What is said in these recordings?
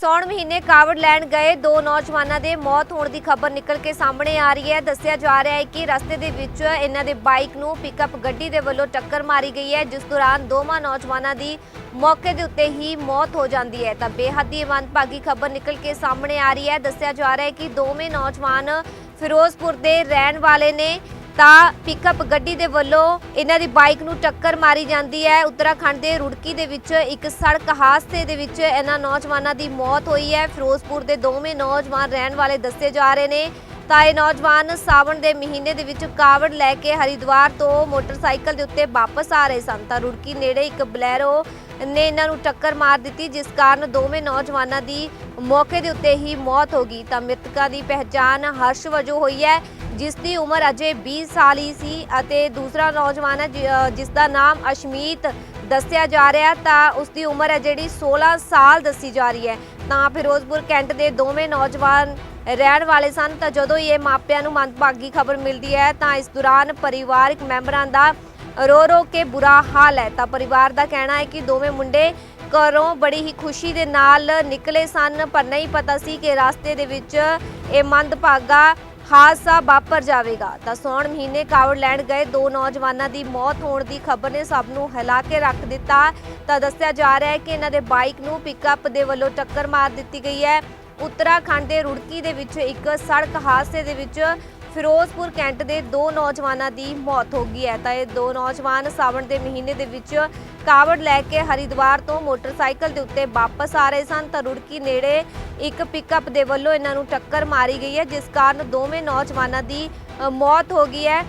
ਸੌਣ ਮਹੀਨੇ ਕਾਵੜ ਲੈਣ ਗਏ ਦੋ ਨੌਜਵਾਨਾਂ ਦੇ ਮੌਤ ਹੋਣ ਦੀ ਖਬਰ ਨਿਕਲ ਕੇ ਸਾਹਮਣੇ ਆ ਰਹੀ ਹੈ। ਦੱਸਿਆ ਜਾ ਰਿਹਾ ਹੈ ਕਿ ਰਸਤੇ ਦੇ ਵਿੱਚ ਇਹਨਾਂ ਦੇ ਬਾਈਕ ਨੂੰ ਪਿਕਅਪ ਗੱਡੀ ਦੇ ਵੱਲੋਂ ਟੱਕਰ ਮਾਰੀ ਗਈ ਹੈ, ਜਿਸ ਦੌਰਾਨ ਦੋਵਾਂ ਨੌਜਵਾਨਾਂ ਦੀ ਮੌਕੇ ਦੇ ਉੱਤੇ ਹੀ ਮੌਤ ਹੋ ਜਾਂਦੀ ਹੈ। ਤਾਂ ਬੇਹੱਦ ਹੀ ਮੰਦਭਾਗੀ ਖਬਰ ਨਿਕਲ ਕੇ ਸਾਹਮਣੇ ਆ ਰਹੀ ਹੈ। ਦੱਸਿਆ ਜਾ ਰਿਹਾ ਹੈ ਕਿ ਦੋਵੇਂ ਨੌਜਵਾਨ ਫਿਰੋਜ਼ਪੁਰ ਦੇ ਰਹਿਣ ਵਾਲੇ ਨੇ ਤਾਂ ਪਿਕਅਪ ਗੱਡੀ ਦੇ ਵੱਲੋਂ ਇਹਨਾਂ ਦੀ ਬਾਈਕ ਨੂੰ ਟੱਕਰ ਮਾਰੀ ਜਾਂਦੀ ਹੈ। ਉੱਤਰਾਖੰਡ ਦੇ ਰੁੜਕੀ ਦੇ ਵਿੱਚ ਇੱਕ ਸੜਕ ਹਾਦਸੇ ਦੇ ਵਿੱਚ ਇਹਨਾਂ ਨੌਜਵਾਨਾਂ ਦੀ ਮੌਤ ਹੋਈ ਹੈ। ਫਿਰੋਜ਼ਪੁਰ ਦੇ ਦੋਵੇਂ ਨੌਜਵਾਨ ਰਹਿਣ ਵਾਲੇ ਦੱਸੇ ਜਾ ਰਹੇ ਨੇ। ਤਾਂ ਇਹ ਨੌਜਵਾਨ ਸਾਵਣ ਦੇ ਮਹੀਨੇ ਦੇ ਵਿੱਚ ਕਾਵੜ ਲੈ ਕੇ ਹਰਿਦੁਆਰ ਤੋਂ ਮੋਟਰਸਾਈਕਲ ਦੇ ਉੱਤੇ ਵਾਪਸ ਆ ਰਹੇ ਸਨ। ਤਾਂ ਰੁੜਕੀ ਨੇੜੇ ਇੱਕ ਬਲੈਰੋ ਨੇ ਇਹਨਾਂ ਨੂੰ ਟੱਕਰ ਮਾਰ ਦਿੱਤੀ, ਜਿਸ ਕਾਰਨ ਦੋਵੇਂ ਨੌਜਵਾਨਾਂ ਦੀ ਮੌਕੇ ਦੇ ਉੱਤੇ ਹੀ ਮੌਤ ਹੋ ਗਈ ਤਾਂ ਮ੍ਰਿਤਕਾਂ ਦੀ ਪਹਿਚਾਣ ਹਰਸ਼ ਵਜੋਂ ਹੋਈ ਹੈ, ਜਿਸ ਦੀ ਉਮਰ ਅਜੇ 20 ਸਾਲ ਹੀ ਸੀ ਅਤੇ ਦੂਸਰਾ ਨੌਜਵਾਨ ਹੈ, ਜਿ- ਜਿਸ ਦਾ ਨਾਮ ਅਸ਼ਮੀਤ ਦੱਸਿਆ ਜਾ ਰਿਹਾ ਤਾਂ ਉਸ ਦੀ ਉਮਰ ਹੈ ਜਿਹੜੀ 16 ਸਾਲ ਦੱਸੀ ਜਾ ਰਹੀ ਹੈ। ਤਾਂ ਫਿਰੋਜ਼ਪੁਰ ਕੈਂਟ ਦੇ ਦੋਵੇਂ ਨੌਜਵਾਨ ਰਹਿਣ ਵਾਲੇ ਸਨ ਤਾਂ ਜਦੋਂ ਹੀ ਇਹ ਮਾਪਿਆਂ ਨੂੰ ਮੰਦਭਾਗੀ ਖਬਰ ਮਿਲਦੀ ਹੈ ਤਾਂ ਇਸ ਦੌਰਾਨ ਪਰਿਵਾਰਕ ਮੈਂਬਰਾਂ ਦਾ ਰੋ ਰੋ ਕੇ ਬੁਰਾ ਹਾਲ ਹੈ। ਤਾਂ ਪਰਿਵਾਰ ਦਾ ਕਹਿਣਾ ਹੈ ਕਿ ਦੋਵੇਂ ਮੁੰਡੇ ਘਰੋਂ ਬੜੀ ਹੀ ਖੁਸ਼ੀ ਦੇ ਨਾਲ ਨਿਕਲੇ ਸਨ, ਪਰ ਨਹੀਂ ਪਤਾ ਸੀ ਕਿ ਰਸਤੇ ਦੇ ਵਿੱਚ ਇਹ ਮੰਦਭਾਗਾ ਹਾਦਸਾ ਵਾਪਰ ਜਾਵੇਗਾ। ਤਾਂ ਸੌਣ ਮਹੀਨੇ ਕਾਵੜ ਲੈਣ ਗਏ ਦੋ ਨੌਜਵਾਨਾਂ ਦੀ ਮੌਤ ਹੋਣ ਦੀ ਖਬਰ ਨੇ ਸਭ ਨੂੰ ਹਿਲਾ ਕੇ ਰੱਖ ਦਿੱਤਾ। ਤਾਂ ਦੱਸਿਆ ਜਾ ਰਿਹਾ ਹੈ ਕਿ ਇਹਨਾਂ ਦੇ ਬਾਈਕ ਨੂੰ ਪਿਕਅਪ ਦੇ ਵੱਲੋਂ ਟੱਕਰ ਮਾਰ ਦਿੱਤੀ ਗਈ ਹੈ। ਉੱਤਰਾਖੰਡ ਦੇ ਰੁੜਕੀ ਦੇ ਵਿੱਚ ਇੱਕ ਸੜਕ ਹਾਦਸੇ ਦੇ ਵਿੱਚ ਫਿਰੋਜ਼ਪੁਰ ਕੈਂਟ ਦੇ ਦੋ ਨੌਜਵਾਨਾਂ ਦੀ ਮੌਤ ਹੋ ਗਈ ਹੈ। ਤਾਂ ਇਹ ਦੋ ਨੌਜਵਾਨ ਸਾਵਣ ਦੇ ਮਹੀਨੇ ਦੇ ਵਿੱਚ ਕਾਵੜ ਲੈ ਕੇ ਹਰਿਦੁਆਰ ਤੋਂ ਮੋਟਰਸਾਈਕਲ ਦੇ ਉੱਤੇ ਵਾਪਸ ਆ ਰਹੇ ਸਨ। ਤਾਂ ਰੁੜਕੀ ਨੇੜੇ ਇੱਕ ਪਿਕਅਪ ਦੇ ਵੱਲੋਂ ਇਹਨਾਂ ਨੂੰ ਟੱਕਰ ਮਾਰੀ ਗਈ ਹੈ, ਜਿਸ ਕਾਰਨ ਦੋਵੇਂ ਨੌਜਵਾਨਾਂ ਦੀ ਮੌਤ ਹੋ ਗਈ ਹੈ।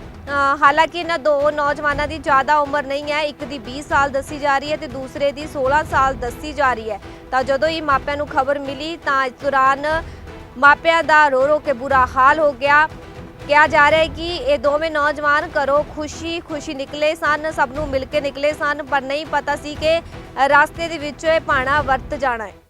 ਹਾਲਾਂਕਿ ਇਹਨਾਂ ਦੋ ਨੌਜਵਾਨਾਂ ਦੀ ਜ਼ਿਆਦਾ ਉਮਰ ਨਹੀਂ ਹੈ। ਇੱਕ ਦੀ 20 ਸਾਲ ਦੱਸੀ ਜਾ ਰਹੀ ਹੈ ਤੇ ਦੂਸਰੇ ਦੀ 16 ਸਾਲ ਦੱਸੀ ਜਾ ਰਹੀ ਹੈ। ਤਾਂ ਜਦੋਂ ਹੀ ਮਾਪਿਆਂ ਨੂੰ ਖਬਰ ਮਿਲੀ ਤਾਂ ਇਸ ਦੌਰਾਨ ਮਾਪਿਆਂ ਦਾ ਰੋ ਰੋ ਕੇ ਬੁਰਾ ਹਾਲ ਹੋ ਗਿਆ। ਕਿਹਾ ਜਾ ਰਿਹਾ ਹੈ ਕਿ ਇਹ ਦੋਵੇਂ ਨੌਜਵਾਨ ਘਰੋਂ ਖੁਸ਼ੀ ਖੁਸ਼ੀ ਨਿਕਲੇ ਸਨ, ਸਭ ਨੂੰ ਮਿਲ ਕੇ ਨਿਕਲੇ ਸਨ, ਪਰ ਨਹੀਂ ਪਤਾ ਸੀ ਕਿ ਰਸਤੇ ਦੇ ਵਿੱਚ ਇਹ ਪਾਣਾ ਵਰਤ ਜਾਣਾ ਹੈ।